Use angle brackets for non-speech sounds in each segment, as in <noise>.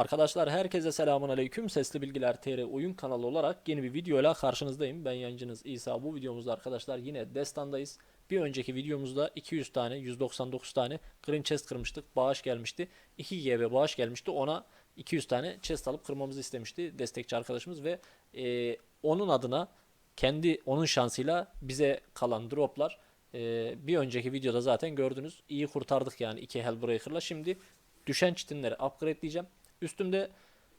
Arkadaşlar herkese selamun aleyküm. Sesli Bilgiler TR oyun kanalı olarak yeni bir videoyla karşınızdayım. Ben yayıncınız İsa. Bu videomuzda arkadaşlar yine destandayız. Bir önceki videomuzda 200 tane, 199 tane green chest kırmıştık. Bağış gelmişti. 2 GB bağış gelmişti. Ona 200 tane chest alıp kırmamızı istemişti destekçi arkadaşımız ve e, onun adına kendi onun şansıyla bize kalan droplar e, bir önceki videoda zaten gördünüz. İyi kurtardık yani 2 Hellbreaker'la. Şimdi düşen çitinleri upgradeleyeceğim. Üstümde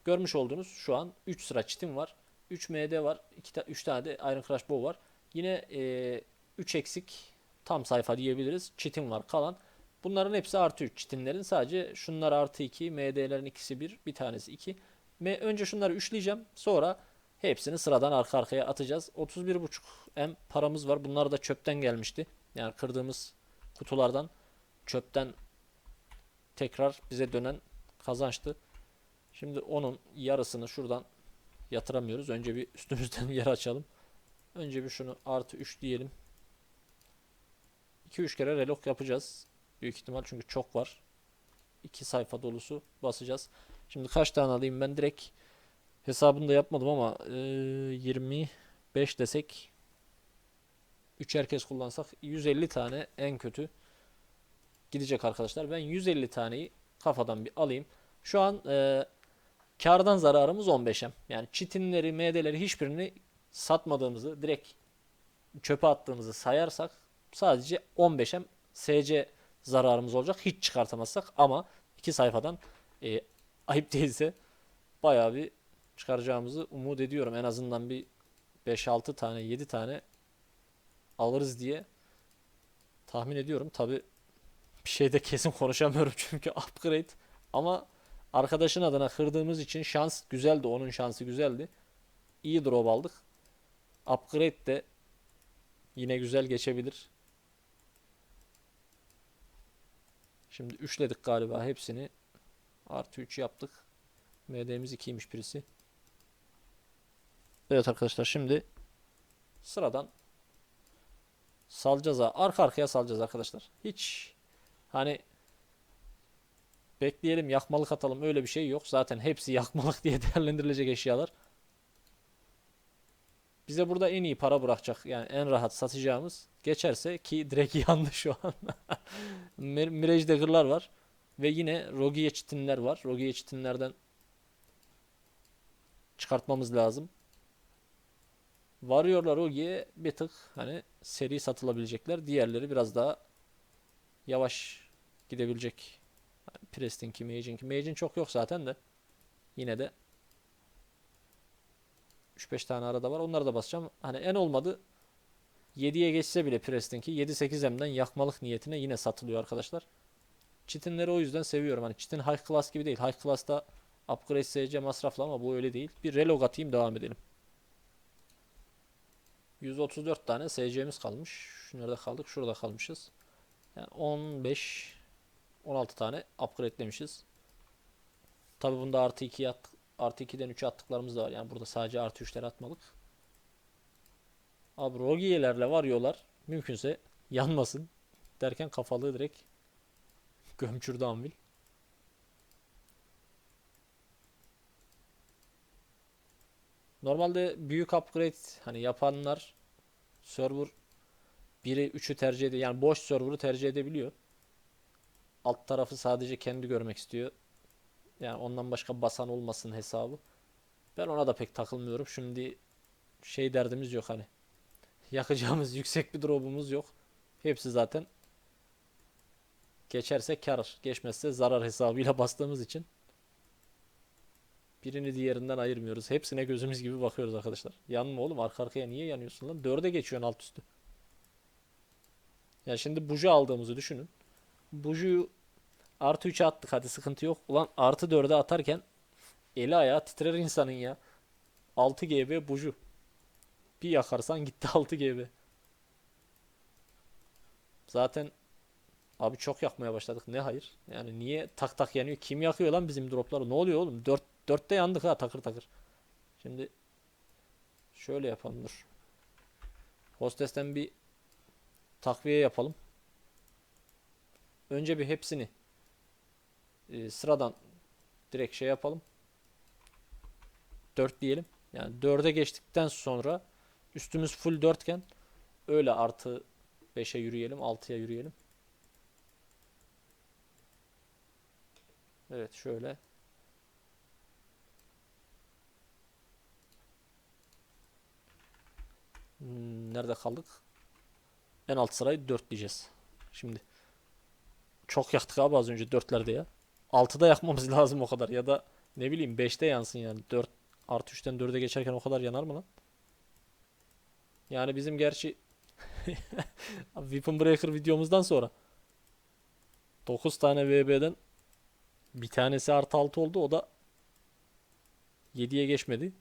görmüş olduğunuz şu an 3 sıra çitim var. 3 MD var. 2 ta 3 tane de Iron Crush Bow var. Yine e, 3 eksik tam sayfa diyebiliriz. Çitim var kalan. Bunların hepsi artı 3 çitinlerin. Sadece şunlar artı 2. MD'lerin ikisi 1. Bir tanesi 2. Me önce şunları üçleyeceğim. Sonra hepsini sıradan arka arkaya atacağız. 31.5 M paramız var. Bunlar da çöpten gelmişti. Yani kırdığımız kutulardan çöpten tekrar bize dönen kazançtı. Şimdi onun yarısını şuradan yatıramıyoruz. Önce bir üstümüzden <laughs> yer açalım. Önce bir şunu artı 3 diyelim. 2-3 kere relok yapacağız. Büyük ihtimal çünkü çok var. 2 sayfa dolusu basacağız. Şimdi kaç tane alayım ben direkt hesabını da yapmadım ama e, 25 desek 3 herkes kullansak 150 tane en kötü gidecek arkadaşlar. Ben 150 taneyi kafadan bir alayım. Şu an e, kardan zararımız 15'em. Yani çitinleri, MD'leri hiçbirini satmadığımızı, direkt çöpe attığımızı sayarsak sadece 15'em SC zararımız olacak. Hiç çıkartamazsak ama iki sayfadan e, ayıp değilse bayağı bir çıkaracağımızı umut ediyorum. En azından bir 5-6 tane, 7 tane alırız diye tahmin ediyorum. Tabi bir şeyde kesin konuşamıyorum <laughs> çünkü upgrade ama arkadaşın adına kırdığımız için şans güzeldi. Onun şansı güzeldi. İyi drop aldık. Upgrade de yine güzel geçebilir. Şimdi üçledik galiba hepsini. Artı 3 yaptık. MD'miz 2'ymiş birisi. Evet arkadaşlar şimdi sıradan salacağız. Arka arkaya salacağız arkadaşlar. Hiç hani bekleyelim yakmalık atalım öyle bir şey yok. Zaten hepsi <laughs> yakmalık diye değerlendirilecek eşyalar. Bize burada en iyi para bırakacak yani en rahat satacağımız geçerse ki direkt <laughs> yandı şu an. <laughs> Mir Mirage Dagger'lar var ve yine Rogier çitinler var. Rogier çitinlerden çıkartmamız lazım. Varıyorlar Rogi'ye bir tık hani seri satılabilecekler. Diğerleri biraz daha yavaş gidebilecek. Yani Preston'ki, Mage'inki. Mage'in çok yok zaten de. Yine de 3-5 tane arada var. Onları da basacağım. Hani en olmadı 7'ye geçse bile Preston'ki 7-8M'den yakmalık niyetine yine satılıyor arkadaşlar. Çitinleri o yüzden seviyorum. Hani çitin high class gibi değil. High class'ta upgrade SC masraflı ama bu öyle değil. Bir relog atayım devam edelim. 134 tane SC'miz kalmış. Nerede kaldık? Şurada kalmışız. Yani 15 16 tane upgrade'lemişiz. Tabi bunda artı 2 at, artı 2'den 3'e attıklarımız da var. Yani burada sadece artı 3'leri atmalık. Abi Rogiye'lerle varıyorlar. Mümkünse yanmasın derken kafalığı direkt <laughs> gömçürdü Anvil. Normalde büyük upgrade hani yapanlar server 1'i 3'ü tercih ediyor. Yani boş server'ı tercih edebiliyor. Alt tarafı sadece kendi görmek istiyor. Yani ondan başka basan olmasın hesabı. Ben ona da pek takılmıyorum. Şimdi şey derdimiz yok hani. <laughs> Yakacağımız yüksek bir drop'umuz yok. Hepsi zaten geçerse kar, geçmezse zarar hesabıyla <laughs> bastığımız için birini diğerinden ayırmıyoruz. Hepsine gözümüz gibi bakıyoruz arkadaşlar. Yanma oğlum arka arkaya niye yanıyorsun lan? Dörde geçiyorsun alt üstü. Ya şimdi buju aldığımızı düşünün. Buju'yu artı 3'e attık hadi sıkıntı yok. Ulan artı 4'e atarken eli ayağı titrer insanın ya. 6 GB buju. Bir yakarsan gitti <laughs> 6 GB. Zaten abi çok yakmaya başladık. Ne hayır? Yani niye tak tak yanıyor? Kim yakıyor lan bizim dropları? Ne oluyor oğlum? 4 4'te yandık ha takır takır. Şimdi şöyle yapalım dur. Hostesten bir takviye yapalım. Önce bir hepsini e, sıradan direkt şey yapalım. 4 diyelim. Yani 4'e geçtikten sonra üstümüz full 4 iken öyle artı 5'e yürüyelim, 6'ya yürüyelim. Evet şöyle. Hmm, nerede kaldık? En alt sırayı 4 diyeceğiz. Şimdi çok yaktık abi az önce 4'lerde ya. 6'da yakmamız <laughs> lazım o kadar ya da ne bileyim 5'te yansın yani. 4 artı 3'ten 4'e geçerken o kadar yanar mı lan? Yani bizim gerçi <laughs> Weapon Breaker videomuzdan sonra 9 tane VB'den bir tanesi artı 6 oldu. O da 7'ye geçmedi.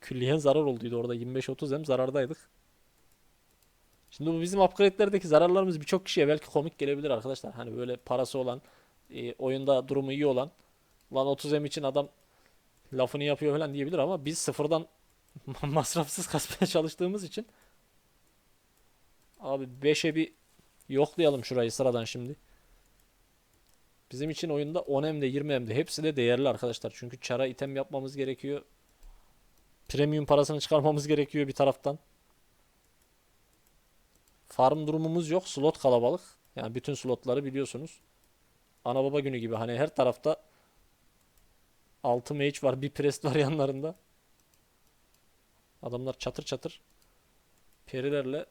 Külliyen zarar olduydu orada. 25-30 hem zarardaydık. Şimdi bu bizim upgrade'lerdeki zararlarımız birçok kişiye belki komik gelebilir arkadaşlar. Hani böyle parası olan, e, oyunda durumu iyi olan, lan 30 hem için adam lafını yapıyor falan diyebilir ama biz sıfırdan <laughs> masrafsız kasmaya çalıştığımız için abi 5'e bir yoklayalım şurayı sıradan şimdi. Bizim için oyunda 10 hem de 20 hem de hepsi de değerli arkadaşlar. Çünkü çara item yapmamız gerekiyor. Premium parasını çıkarmamız gerekiyor bir taraftan. Farm durumumuz yok. Slot kalabalık. Yani bütün slotları biliyorsunuz. Ana baba günü gibi. Hani her tarafta 6 mage var. Bir priest var <laughs> yanlarında. Adamlar çatır çatır perilerle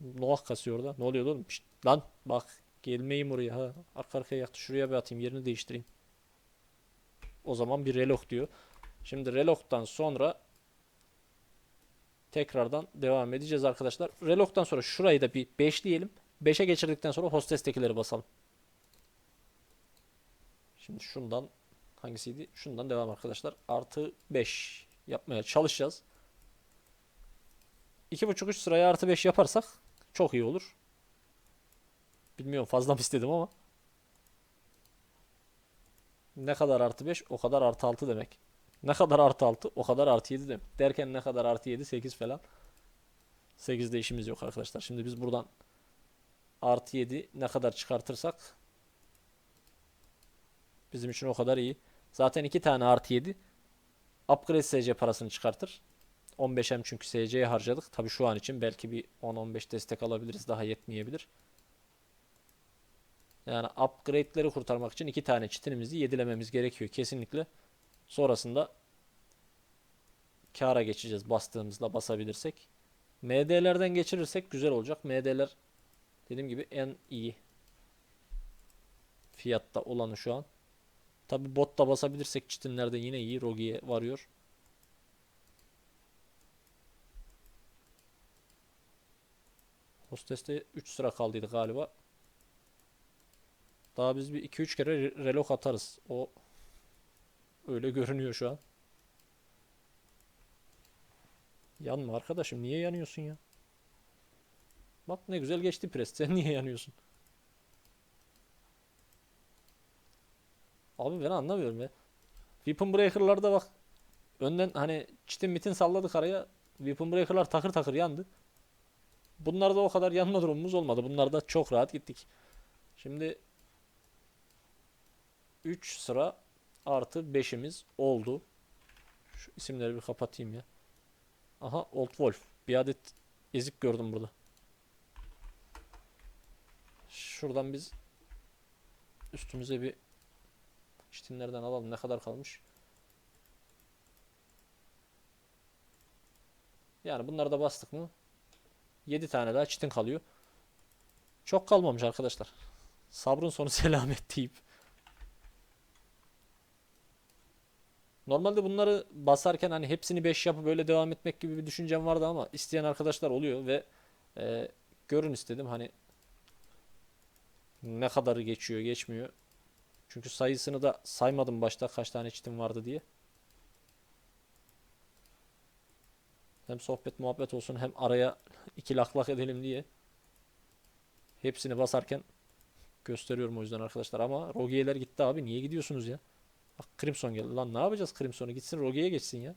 Noah kasıyor orada. Ne oluyor oğlum? Şşt, lan bak gelmeyeyim oraya ha. Arka arkaya yaktı. Şuraya bir atayım. Yerini değiştireyim. O zaman bir relok diyor. Şimdi reloktan sonra tekrardan devam edeceğiz arkadaşlar. Reloktan sonra şurayı da bir 5 diyelim. 5'e geçirdikten sonra hostestekileri basalım. Şimdi şundan hangisiydi? Şundan devam arkadaşlar. Artı 5 yapmaya çalışacağız. 2.5-3 sıraya artı 5 yaparsak çok iyi olur. Bilmiyorum fazla mı istedim ama. Ne kadar artı 5 o kadar artı 6 demek. Ne kadar artı 6 o kadar artı 7 demek. Derken ne kadar artı 7 8 falan. 8'de işimiz yok arkadaşlar. Şimdi biz buradan artı 7 ne kadar çıkartırsak bizim için o kadar iyi. Zaten 2 tane artı 7 upgrade SC parasını çıkartır. 15M çünkü SC'ye harcadık. Tabi şu an için belki bir 10-15 destek alabiliriz. Daha yetmeyebilir. Yani upgrade'leri kurtarmak için iki tane çitinimizi yedilememiz gerekiyor kesinlikle. Sonrasında kâra geçeceğiz bastığımızda basabilirsek. MD'lerden geçirirsek güzel olacak. MD'ler dediğim gibi en iyi fiyatta olanı şu an. Tabi botta basabilirsek çitinlerde yine iyi. Rogi'ye varıyor. Hostes'te 3 sıra kaldıydı galiba. Daha biz bir 2-3 kere re- relok atarız. O öyle görünüyor şu an. Yanma arkadaşım. Niye yanıyorsun ya? Bak ne güzel geçti pres. Sen niye yanıyorsun? Abi ben anlamıyorum ya. Weapon Breaker'larda bak. Önden hani çitin mitin salladık araya. Weapon Breaker'lar takır takır yandı. Bunlarda o kadar yanma durumumuz olmadı. Bunlarda çok rahat gittik. Şimdi 3 sıra artı 5'imiz oldu. Şu isimleri bir kapatayım ya. Aha Old Wolf. Bir adet ezik gördüm burada. Şuradan biz üstümüze bir çitinlerden alalım. Ne kadar kalmış? Yani bunları da bastık mı? 7 tane daha çitin kalıyor. Çok kalmamış arkadaşlar. Sabrın sonu <laughs> selamet deyip. Normalde bunları basarken hani hepsini 5 yapıp böyle devam etmek gibi bir düşüncem vardı ama isteyen arkadaşlar oluyor ve e, görün istedim hani ne kadarı geçiyor geçmiyor. Çünkü sayısını da saymadım başta kaç tane çitim vardı diye. Hem sohbet muhabbet olsun hem araya <laughs> iki lak lak edelim diye. Hepsini basarken gösteriyorum o yüzden arkadaşlar ama Rogi'yeler gitti abi niye gidiyorsunuz ya? Bak Crimson geldi. Lan ne yapacağız Crimson'u? Gitsin Rogue'ye geçsin ya.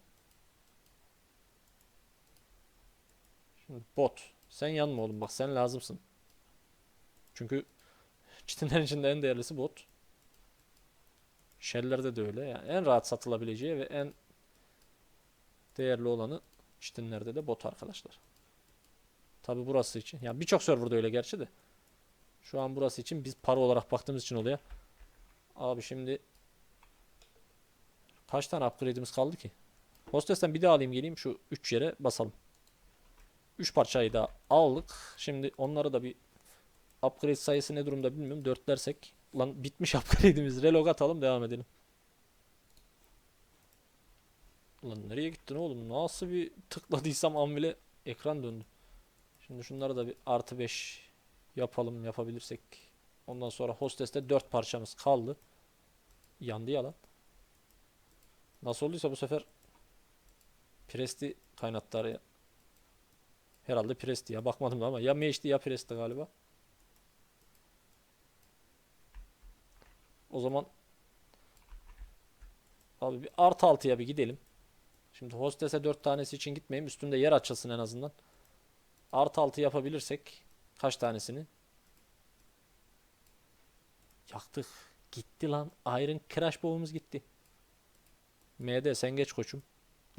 Şimdi bot. Sen yanma oğlum bak sen lazımsın. Çünkü çitinlerin içinde en değerlisi bot. Shell'lerde de öyle. Yani en rahat satılabileceği ve en Değerli olanı çitinlerde de bot arkadaşlar. Tabi burası için. Yani birçok serverda öyle gerçi de. Şu an burası için biz para olarak baktığımız için oluyor. Abi şimdi kaç tane upgrade'imiz kaldı ki? Hostes'ten bir daha alayım geleyim şu 3 yere basalım. 3 parçayı da aldık. Şimdi onları da bir upgrade sayısı ne durumda bilmiyorum. 4 dersek lan bitmiş <laughs> upgrade'imiz. Relog atalım devam edelim. Lan nereye gittin oğlum? Nasıl bir tıkladıysam an bile ekran döndü. Şimdi şunları da bir artı 5 yapalım yapabilirsek. Ondan sonra hosteste 4 parçamız kaldı. Yandı ya lan. Nasıl olduysa bu sefer Presti kaynattı. Herhalde Presti ya bakmadım da ama ya Mage'di ya Presti galiba. O zaman abi bir artı altıya bir gidelim. Şimdi hostese 4 tanesi için gitmeyeyim. Üstünde yer açılsın en azından. Artı 6 yapabilirsek kaç tanesini? Yaktık. Gitti lan. Iron Crash Bow'umuz gitti. MD sen geç koçum.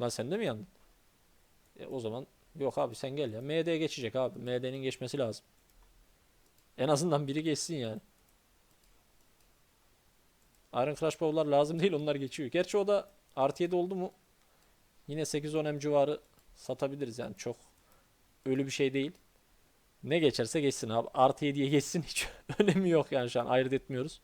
Lan sen de mi yandın? E, o zaman yok abi sen gel ya. MD geçecek abi. MD'nin geçmesi lazım. En azından biri geçsin yani. Iron Crash Bow'lar lazım değil onlar geçiyor. Gerçi o da artı 7 oldu mu yine 8-10 M civarı satabiliriz yani çok ölü bir şey değil. Ne geçerse geçsin abi. Artı 7'ye geçsin hiç <laughs> önemi yok yani şu an ayırt etmiyoruz.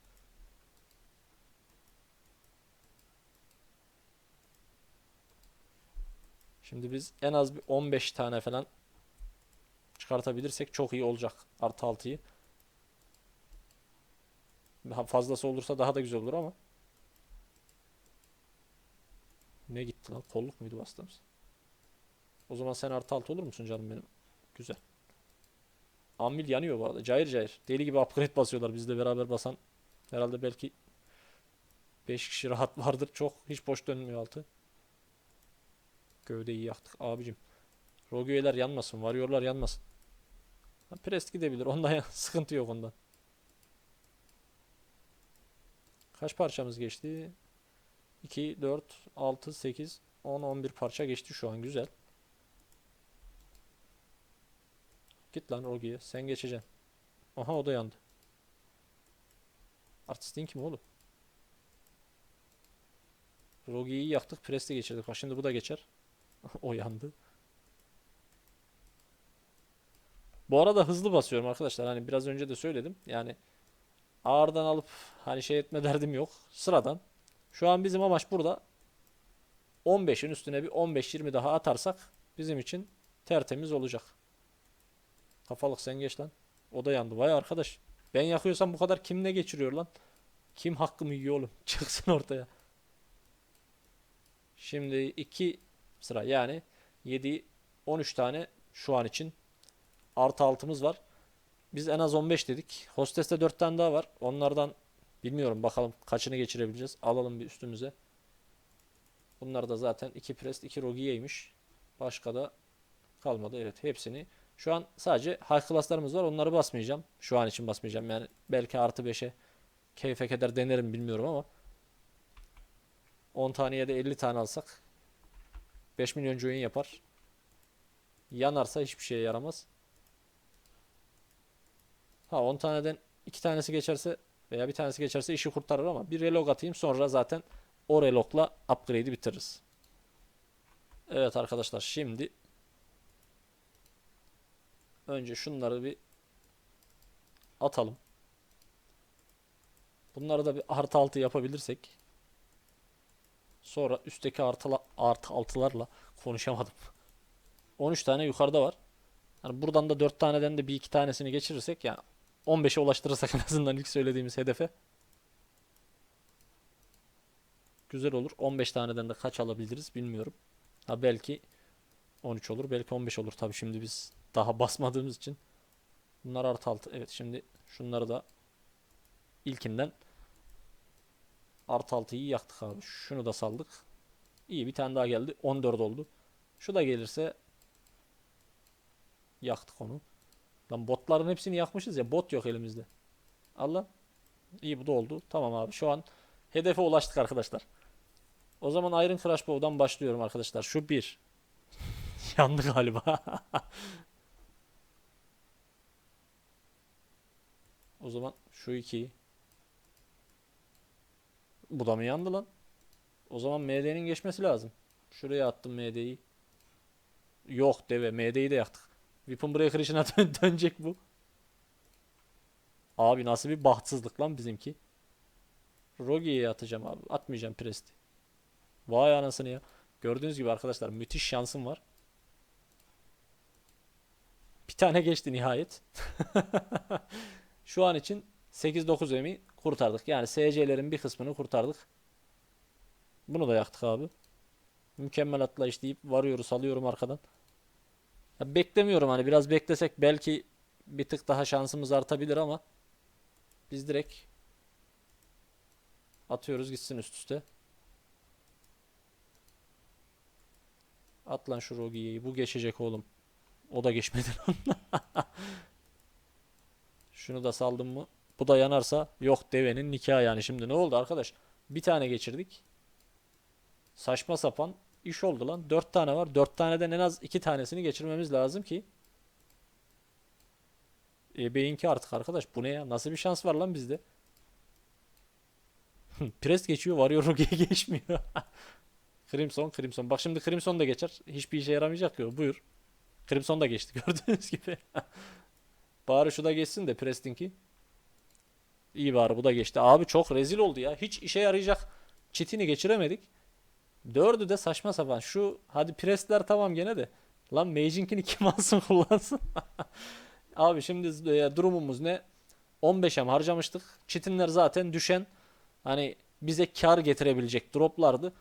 Şimdi biz en az bir 15 tane falan çıkartabilirsek çok iyi olacak artı 6'yı. Daha fazlası olursa daha da güzel olur ama. Ne gitti lan? Kolluk muydu bastığımız? O zaman sen artı 6 olur musun canım benim? Güzel. Ambil yanıyor bu arada. Cayır cayır. Deli gibi upgrade basıyorlar. Bizle beraber basan herhalde belki 5 kişi rahat vardır. Çok hiç boş dönmüyor altı. Gövdeyi yaktık abicim. Rogue'ler yanmasın. Warrior'lar yanmasın. Ha, Prest gidebilir. Ondan ya- <laughs> sıkıntı yok ondan. Kaç parçamız geçti? 2, 4, 6, 8, 10, 11 parça geçti şu an. Güzel. Git lan Rogi'ye. Sen geçeceksin. Aha o da yandı. Artistin kim oğlum? Rogi'yi yaktık. Presti geçirdik. Bak şimdi bu da geçer. <laughs> o yandı. Bu arada hızlı basıyorum arkadaşlar. Hani biraz önce de söyledim. Yani ağırdan alıp hani şey etme <laughs> derdim yok. Sıradan. Şu an bizim amaç burada 15'in üstüne bir 15-20 daha atarsak bizim için tertemiz olacak. Kafalık sen geç lan. O da yandı. Vay arkadaş. Ben yakıyorsam bu kadar kim ne geçiriyor lan? Kim hakkımı yiyor oğlum? <laughs> Çıksın ortaya. Şimdi 2 sıra yani 7 13 tane şu an için artı altımız var. Biz en az 15 dedik. Hosteste 4 tane daha var. Onlardan bilmiyorum bakalım kaçını geçirebileceğiz. Alalım bir üstümüze. Bunlar da zaten 2 Prest 2 Rogiye'ymiş. Başka da kalmadı. Evet hepsini. Şu an sadece high class'larımız var. Onları basmayacağım. Şu an için basmayacağım. Yani belki artı 5'e keyfe keder denerim bilmiyorum ama 10 taneye de 50 tane alsak 5 milyon oyun yapar. Yanarsa hiçbir şeye yaramaz. Ha 10 taneden 2 tanesi geçerse veya bir tanesi geçerse işi kurtarır ama bir relog atayım sonra zaten o relogla upgrade'i bitiririz. Evet arkadaşlar şimdi önce şunları bir atalım. Bunları da bir artı altı yapabilirsek sonra üstteki artı, artı altılarla konuşamadım. <laughs> 13 tane yukarıda var. Yani buradan da 4 taneden de bir iki tanesini geçirirsek yani 15'e ulaştırırsak en azından ilk söylediğimiz hedefe güzel olur. 15 taneden de kaç alabiliriz bilmiyorum. Ha belki 13 olur, belki 15 olur. Tabii şimdi biz daha <laughs> basmadığımız için. Bunlar artı altı. Evet şimdi şunları da ilkinden artı altıyı yaktık abi. Şunu da saldık. İyi bir tane daha geldi. 14 oldu. Şu da gelirse yaktık onu. Lan botların hepsini yakmışız ya. Bot yok elimizde. Allah. İyi bu da oldu. Tamam abi. Şu an hedefe ulaştık arkadaşlar. O zaman Iron Crash Bow'dan başlıyorum arkadaşlar. Şu 1. <laughs> Yandı galiba. <laughs> O zaman şu iki. Bu da mı yandı lan? O zaman MD'nin geçmesi lazım. Şuraya attım MD'yi. Yok deve MD'yi de yaktık. Weapon Breaker işine <laughs> dön dönecek bu. Abi nasıl bir bahtsızlık lan bizimki. Rogi'ye atacağım abi. Atmayacağım Presti. Vay anasını ya. Gördüğünüz gibi arkadaşlar müthiş şansım var. Bir tane geçti nihayet. <laughs> Şu an için 8-9 emi kurtardık. Yani SC'lerin bir kısmını kurtardık. Bunu da yaktık abi. Mükemmel atlayış deyip varıyoruz alıyorum arkadan. Ya beklemiyorum hani biraz beklesek belki bir tık daha şansımız artabilir ama biz direkt atıyoruz gitsin üst üste. At lan şu Rogi'yi. Bu geçecek oğlum. O da geçmedi lan. <laughs> Şunu da saldım mı? Bu da yanarsa yok devenin nikahı yani. Şimdi ne oldu arkadaş? Bir tane geçirdik. Saçma sapan iş oldu lan. Dört tane var. Dört taneden en az iki tanesini geçirmemiz lazım ki. E, beyinki artık arkadaş. Bu ne ya? Nasıl bir şans var lan bizde? Pres geçiyor. Varıyor <laughs> Rogi'ye geçmiyor. <laughs> Crimson, Crimson. Bak şimdi Crimson da geçer. Hiçbir işe yaramayacak ki. Buyur. Crimson da geçti <laughs> gördüğünüz gibi. Bari şu da geçsin de Preston'ki. İyi bari bu da geçti. Abi çok rezil oldu ya. Hiç işe yarayacak çitini geçiremedik. Dördü de saçma sapan. Şu hadi presler tamam gene de. Lan Mage'inkini kim <laughs> alsın kullansın. <laughs> Abi şimdi e, durumumuz ne? 15'em harcamıştık. Çitinler zaten düşen hani bize kar getirebilecek droplardı.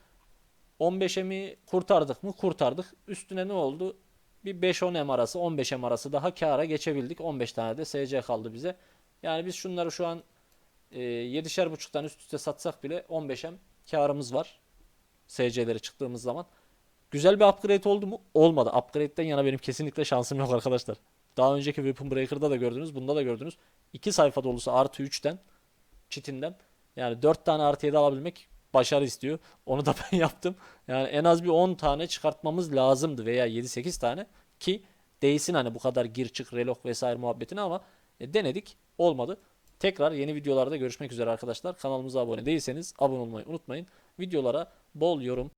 15'emi kurtardık mı? Kurtardık. Üstüne ne oldu? Bir 5-10 M arası, 15 M arası daha kâra geçebildik. 15 tane de SC kaldı bize. Yani biz şunları şu an e, 7'şer buçuktan üst üste satsak bile 15 M kârımız var. SC'lere çıktığımız zaman. Güzel bir upgrade oldu mu? Olmadı. Upgrade'den yana benim kesinlikle şansım yok arkadaşlar. Daha önceki Weapon Breaker'da da gördünüz. Bunda da gördünüz. 2 sayfa dolusu artı 3'ten çitinden. Yani 4 tane artı 7 alabilmek başarı istiyor. Onu da <laughs> ben yaptım. Yani en az bir 10 tane çıkartmamız lazımdı veya 7-8 tane ki değsin hani bu kadar gir çık relok vesaire muhabbetine ama e, denedik olmadı. Tekrar yeni videolarda görüşmek üzere arkadaşlar. Kanalımıza abone değilseniz abone olmayı unutmayın. Videolara bol yorum,